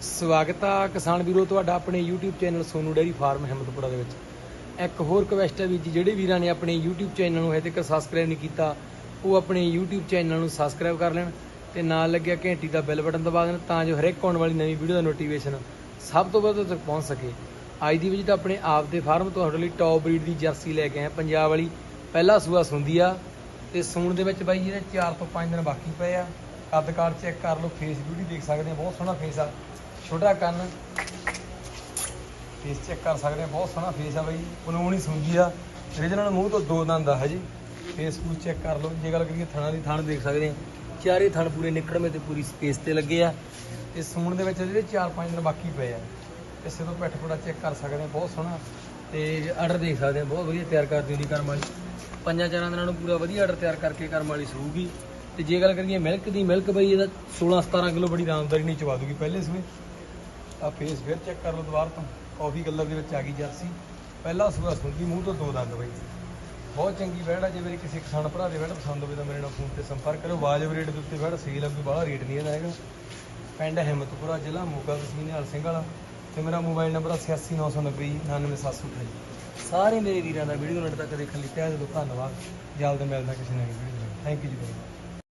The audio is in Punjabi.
ਸਵਾਗਤ ਆ ਕਿਸਾਨ ਵੀਰੋ, ਤੁਹਾਡਾ ਆਪਣੇ YouTube channel Sonu dairy farm Himmatpura ਦੇ ਵਿੱਚ। ਇੱਕ ਹੋਰ ਰਿਕਵੈਸਟ ਹੈ ਵੀ ਜੀ, ਜਿਹੜੇ ਵੀਰਾਂ ਨੇ ਆਪਣੇ YouTube ਚੈਨਲ ਨੂੰ ਹਜੇ ਤੱਕ ਸਬਸਕ੍ਰਾਈਬ ਨਹੀਂ ਕੀਤਾ, ਉਹ ਆਪਣੇ YouTube ਚੈਨਲ ਨੂੰ ਸਬਸਕ੍ਰਾਈਬ ਕਰ ਲੈਣ ਤੇ ਨਾਲ ਲੱਗਿਆ ਘੰਟੀ ਦਾ ਬੈਲ ਬਟਨ ਦਬਾ ਦੇਣ ਤਾਂ ਜੋ ਹਰੇਕ ਆਉਣ ਵਾਲੀ ਨਵੀਂ ਵੀਡੀਓ ਦਾ ਨੋਟੀਫਿਕੇਸ਼ਨ ਸਭ ਤੋਂ ਵੱਧ ਤੱਕ ਪਹੁੰਚ ਸਕੇ। ਅੱਜ ਦੀ ਵਿੱਚ ਤਾਂ ਆਪਣੇ ਆਪ ਦੇ ਫਾਰਮ ਤੁਹਾਡੇ ਲਈ ਟੌਪ ਬਰੀਡ ਦੀ ਜਰਸੀ ਲੈ ਕੇ ਆਏ ਪੰਜਾਬ ਵਾਲੀ ਪਹਿਲਾ ਸੂਆ ਸੁੰਦੀ ਆ ਤੇ ਸੂਣ ਦੇ ਵਿੱਚ ਬਾਈ ਇਹਦੇ 4 ਤੋਂ 5 ਦਿਨ ਬਾਕੀ ਪਏ ਆ। ਕੱਦ ਕਾਰ ਚੈੱਕ ਕਰ ਲਓ ਫੇਸ ਬਿਊਟੀ ਦੇਖ ਸਕਦੇ ਆ, ਬਹੁਤ ਸੋਹਣਾ ਫੇਸ ਆ। ਛੋਟਾ ਕੰਨ। ਫੇਸ ਚੈੱਕ ਕਰ ਸਕਦੇ ਆ ਬਹੁਤ ਸੋਹਣਾ ਫੇਸ ਆ ਬਾਈ। ਕਾਨੂੰਨ ਹੀ ਸੁੰਦੀ ਆ। ਰੀਜਨਲ ਮੂੰਹ ਤੋਂ ਦੋ ਦੰਦ ਆ ਹਜੇ ਫੇਸ ਫੂਸ ਚੈੱਕ ਕਰ ਲਓ। ਜੇ ਗੱਲ ਕਰੀਏ ਥਣਾ ਦੀ ਥਣ ਦੇਖ ਸਕਦੇ ਆ। ਚਾਰੇ ਥਣ ਪੂਰੇ ਨਿਕੜਵੇਂ ਤੇ ਪੂਰੀ ਸਪੇਸ ਤੇ ਲੱਗੇ ਆ। ਤੇ ਸੂਣ ਦੇ ਵਿੱਚ ਜਿਹੜੇ 4-5 ਦਿਨ ਬਾਕੀ ਪਏ ਆ। ਇਸੇ ਤੋਂ ਪਿੱਠ ਪੂੜਾ ਚੈੱਕ ਕਰ ਸਕਦੇ ਆ। ਬਹੁਤ ਸੋਹਣਾ। ਤੇ ਆਰਡਰ ਦੇਖ ਸਕਦੇ ਆ। ਬਹੁਤ ਵਧੀਆ ਤਿਆਰ ਕਰਦੀ ਹੁੰਦੀ ਕਰਮ ਵਾਲੀ। ਪੰਜਾਂ ਚਾਰਾਂ ਦਿਨਾਂ ਨੂੰ ਪੂਰਾ ਵਧੀਆ ਆਰਡਰ ਤਿਆਰ ਕਰਕੇ ਕਰਮ ਵਾਲੀ ਸੂਗੀ ਤੇ ਜੇ ਗੱਲ ਕਰੀਏ ਮਿਲਕ ਦੀ ਮਿਲਕ ਬਈ ਇਹਦਾ 16 17 ਕਿਲੋ ਬੜੀ ਆਰਾਮਦਾਰੀ ਨਹੀਂ ਚਵਾ ਦੂਗੀ ਪਹਿਲੇ ਸਮੇਂ। ਆ ਫੇਸ ਫਿਰ ਚੈੱਕ ਕਰ ਲਓ ਦੁਬਾਰਾ ਤੋਂ ਕਾਫੀ ਕਲਰ ਦੇ ਵਿੱਚ ਆ ਗਈ ਜਰਸੀ। ਪਹਿਲਾ ਸੂਆ ਸੁਣਦੀ ਮੂੰਹ ਤੋਂ ਦੋ ਦੰਦ ਬਈ। ਬਹੁਤ ਚੰਗੀ ਵੈੜ ਆ, ਜੇ ਮੇਰੇ ਕਿਸੇ ਕਿਸਾਨ ਭਰਾ ਦੇ ਵੈੜ ਪਸੰਦ ਹੋਵੇ ਤਾਂ ਮੇਰੇ ਨਾਲ ਫੋਨ ਤੇ ਸੰਪਰਕ ਕਰੋ। ਵਾਜਬ ਰੇਟ ਦੇ ਉੱਤੇ ਵੈੜ ਸੇਲ ਆ ਕੋਈ ਬਾਹਲਾ ਰੇਟ ਨਹੀਂ ਇਹਦਾ ਹੈਗਾ। ਪਿੰਡ ਹਿੰਮਤਪੁਰਾ ਜ਼ਿਲ੍ਹਾ, ਮੋਗਾ ਤਹਿਸੀਲ ਨਿਹਾਲ ਸਿੰਘ ਵਾਲਾ। ਤੇ ਮੇਰਾ ਮੋਬਾਈਲ ਨੰਬਰ 86990 99728 ਸਾਰੇ ਮੇਰੇ ਵੀਰਾਂ ਦਾ ਵੀਡੀਓ ਨੇਟ ਤੱਕ ਦੇਖਣ ਲਈ ਤਹਿ ਦਿਲੋਂ ਧੰਨਵਾਦ। ਜਲਦ ਮਿਲਦਾ ਕਿਸੇ ਨਵੀਂ ਵੀਡੀਓ ਨਾਲ ਥੈਂਕ ਯੂ ਜੀ।